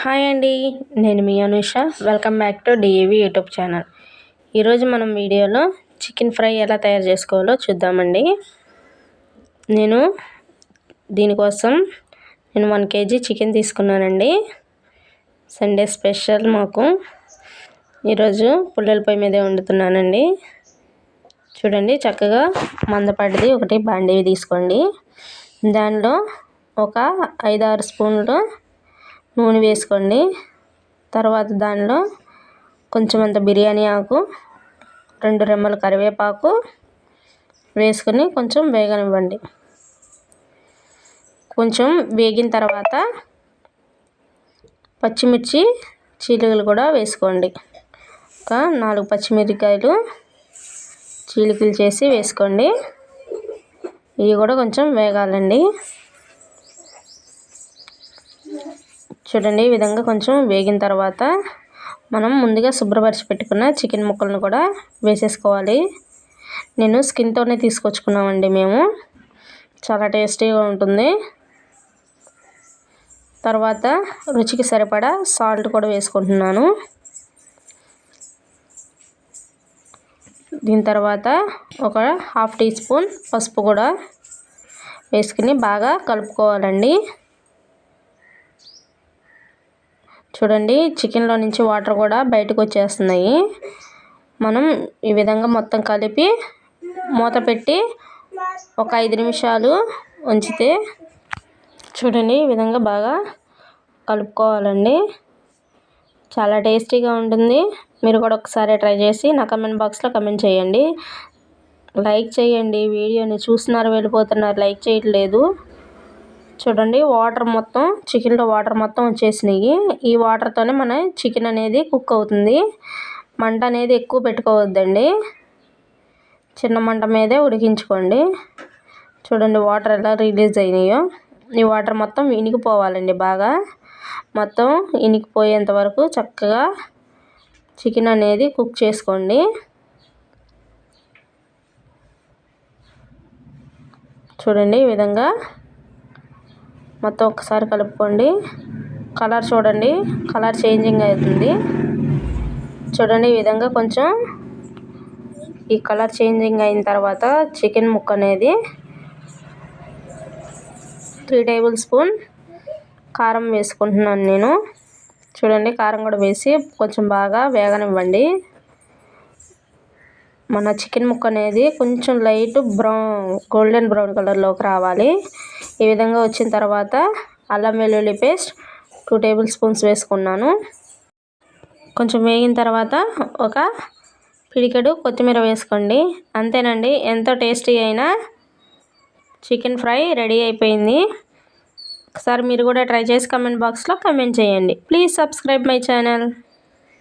Hi అండి నేను మీ Anusha. Welcome back to D A V YouTube channel ఈరోజు మనం వీడియోలో చికెన్ ఫ్రై ఎలా తయారు చేసుకోవాలో చూద్దామండి. నేను దీనికోసం నేను వన్ కేజీ చికెన్ తీసుకున్నానండి. సండే స్పెషల్ మాకు. ఈరోజు పుల్లల పొయ్యి మీదే వండుతున్నానండి. చూడండి చక్కగా మందపాటిది ఒకటి బాండీవి తీసుకోండి. దానిలో ఒక ఐదారు స్పూన్లు నూనె వేసుకోండి. తర్వాత దానిలో కొంచెం అంత బిర్యానీ ఆకు రెండు రెమ్మల కరివేపాకు వేసుకొని కొంచెం వేగనివ్వండి. కొంచెం వేగిన తర్వాత పచ్చిమిర్చి చీలికలు కూడా వేసుకోండి. ఒక నాలుగు పచ్చిమిరకాయలు చీలికలు చేసి వేసుకోండి. ఇవి కూడా కొంచెం వేగాలండి. చూడండి ఈ విధంగా కొంచెం వేగిన తర్వాత మనం ముందుగా శుభ్రపరిచి పెట్టుకున్న చికెన్ ముక్కలను కూడా వేసేసుకోవాలి. నేను స్కిన్తోనే తీసుకొచ్చుకున్నామండి మేము. చాలా టేస్టీగా ఉంటుంది. తర్వాత రుచికి సరిపడా సాల్ట్ కూడా వేసుకుంటున్నాను. దీని తర్వాత ఒక హాఫ్ టీ స్పూన్ పసుపు కూడా వేసుకుని బాగా కలుపుకోవాలండి. చూడండి చికెన్లో నుంచి వాటర్ కూడా బయటకు వచ్చేస్తున్నాయి. మనం ఈ విధంగా మొత్తం కలిపి మూత పెట్టి ఒక ఐదు నిమిషాలు ఉంచితే చూడండి ఈ విధంగా బాగా కలుపుకోవాలండి. చాలా టేస్టీగా ఉంటుంది. మీరు కూడా ఒకసారి ట్రై చేసి నా కమెంట్ బాక్స్లో కమెంట్ చేయండి. లైక్ చేయండి. వీడియోని చూస్తున్నారు వెళ్ళిపోతున్నారు లైక్ చేయట్లేదు. చూడండి వాటర్ మొత్తం చికెన్లో వాటర్ మొత్తం వచ్చేసినాయి. ఈ వాటర్తోనే మన చికెన్ అనేది కుక్ అవుతుంది. మంట అనేది ఎక్కువ పెట్టుకోవద్దండి. చిన్న మంట మీదే ఉడికించుకోండి. చూడండి వాటర్ ఎలా రిలీజ్ అయినాయో. ఈ వాటర్ మొత్తం ఇనికిపోవాలండి బాగా. మొత్తం ఇనికిపోయేంత వరకు చక్కగా చికెన్ అనేది కుక్ చేసుకోండి. చూడండి ఈ విధంగా మొత్తం ఒకసారి కలుపుకోండి. కలర్ చూడండి. కలర్ చేంజింగ్ అవుతుంది. చూడండి ఈ విధంగా కొంచెం ఈ కలర్ చేంజింగ్ అయిన తర్వాత చికెన్ ముక్క అనేది త్రీ టేబుల్ స్పూన్ కారం వేసుకుంటున్నాను నేను. చూడండి కారం కూడా వేసి కొంచెం బాగా వేగనివ్వండి. మన చికెన్ ముక్క అనేది కొంచెం లైట్ బ్రౌన్ గోల్డెన్ బ్రౌన్ కలర్లోకి రావాలి. ఈ విధంగా వచ్చిన తర్వాత అల్లం వెల్లుల్లి పేస్ట్ టూ టేబుల్ స్పూన్స్ వేసుకున్నాను. కొంచెం వేగిన తర్వాత ఒక పిడికెడు కొత్తిమీర వేసుకోండి. అంతేనండి ఎంతో టేస్టీ అయినా చికెన్ ఫ్రై రెడీ అయిపోయింది. ఒకసారి మీరు కూడా ట్రై చేసి కమెంట్ బాక్స్లో కమెంట్ చేయండి. Please subscribe my channel.